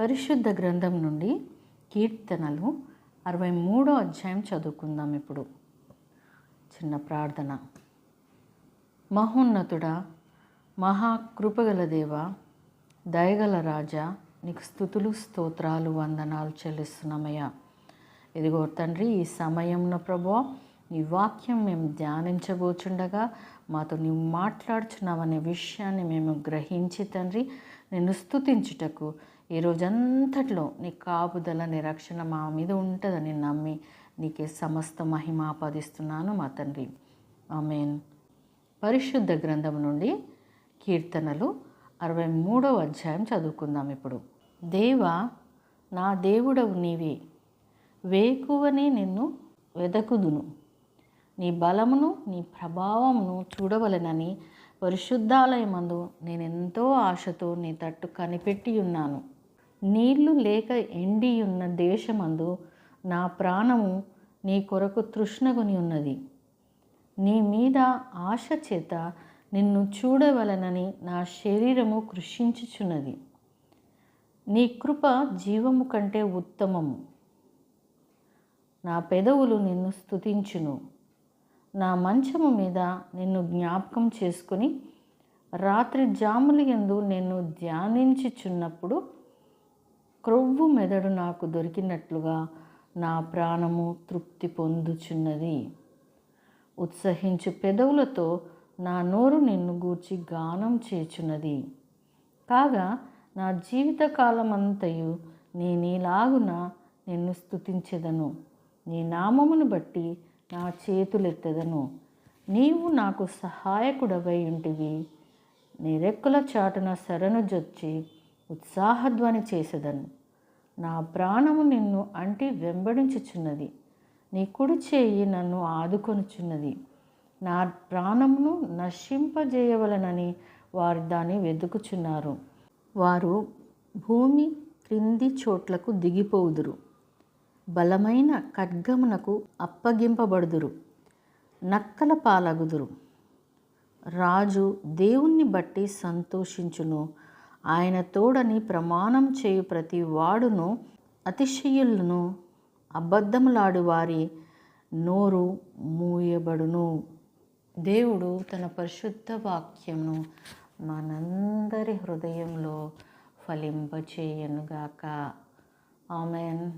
పరిశుద్ధ గ్రంథం నుండి కీర్తనలు అరవై మూడో అధ్యాయం చదువుకుందాం ఇప్పుడు. చిన్న ప్రార్థన. మహోన్నతుడా మహాకృపగల దేవ దయగల రాజా నీకు స్థుతులు స్తోత్రాలు వందనాలు చెల్లిస్తున్నామయ్యా. ఇదిగో తండ్రి ఈ సమయంలో ప్రభో నీ వాక్యం మేము ధ్యానించబోచుండగా మాతో నీవు మాట్లాడుచున్నావనే విషయాన్ని మేము గ్రహించి తండ్రి నిన్ను స్థుతించుటకు ఈ రోజంతట్లో నీ కాపుదల నిరక్షణ మా మీద ఉంటుందని నమ్మి నీకే సమస్త మహిమాపాదిస్తున్నాను మా తండ్రి. ఆమెన్. పరిశుద్ధ గ్రంథం నుండి కీర్తనలు అరవై మూడవ అధ్యాయం చదువుకుందాం ఇప్పుడు. దేవా నా దేవుడవు నీవే. వేకువని నిన్ను వెదకుదును. నీ బలమును నీ ప్రభావమును చూడవలెనని పరిశుద్ధాలయమందు నేను ఎంతో ఆశతో నీ తట్టు కనిపెట్టి ఉన్నాను. నీళ్ళు లేక ఎండి ఉన్న దేశమందు నా ప్రాణము నీ కొరకు తృష్ణగుని ఉన్నది. నీ మీద ఆశ చేత నిన్ను చూడవలనని నా శరీరము కృషించుచున్నది. నీ కృప జీవము కంటే ఉత్తమము. నా పెదవులు నిన్ను స్థుతించును నా మంచము మీద నిన్ను జ్ఞాపకం చేసుకుని రాత్రి జాముల యందు నిన్ను ధ్యానించుచున్నప్పుడు క్రొవ్వు మెదడు నాకు దొరికినట్లుగా నా ప్రాణము తృప్తి పొందుచున్నది. ఉత్సహించు పెదవులతో నా నోరు నిన్ను గూర్చి గానం చేచున్నది. కాగా నా జీవితకాలమంతయు నేనేలాగున నిన్ను స్థుతించెదను నీ నామమును బట్టి నా చేతులెత్తెదను. నీవు నాకు సహాయకుడవై ఉంటివి. నీ రెక్కల చాటున శరణు జొచ్చి ఉత్సాహధ్వని చేసేదను. నా ప్రాణము నిన్ను అంటి వెంబడించుచున్నది. నీ కుడి చేయి నన్ను ఆదుకొనుచున్నది. నా ప్రాణమును నశింపజేయవలనని వారు దాన్ని వెతుకుచున్నారు. వారు భూమి క్రింది చోట్లకు దిగిపోవుదురు. బలమైన ఖడ్గమునకు అప్పగింపబడుదురు. నక్కల పాలగుదురు. రాజు దేవుణ్ణి బట్టి సంతోషించును. ఆయన తోడని ప్రమాణం చేయు ప్రతి వాడును అతిశయులను అబద్ధములాడు వారి నోరు మూయబడును. దేవుడు తన పరిశుద్ధ వాక్యమును మనందరి హృదయంలో ఫలింపచేయనుగాక. ఆమెన్.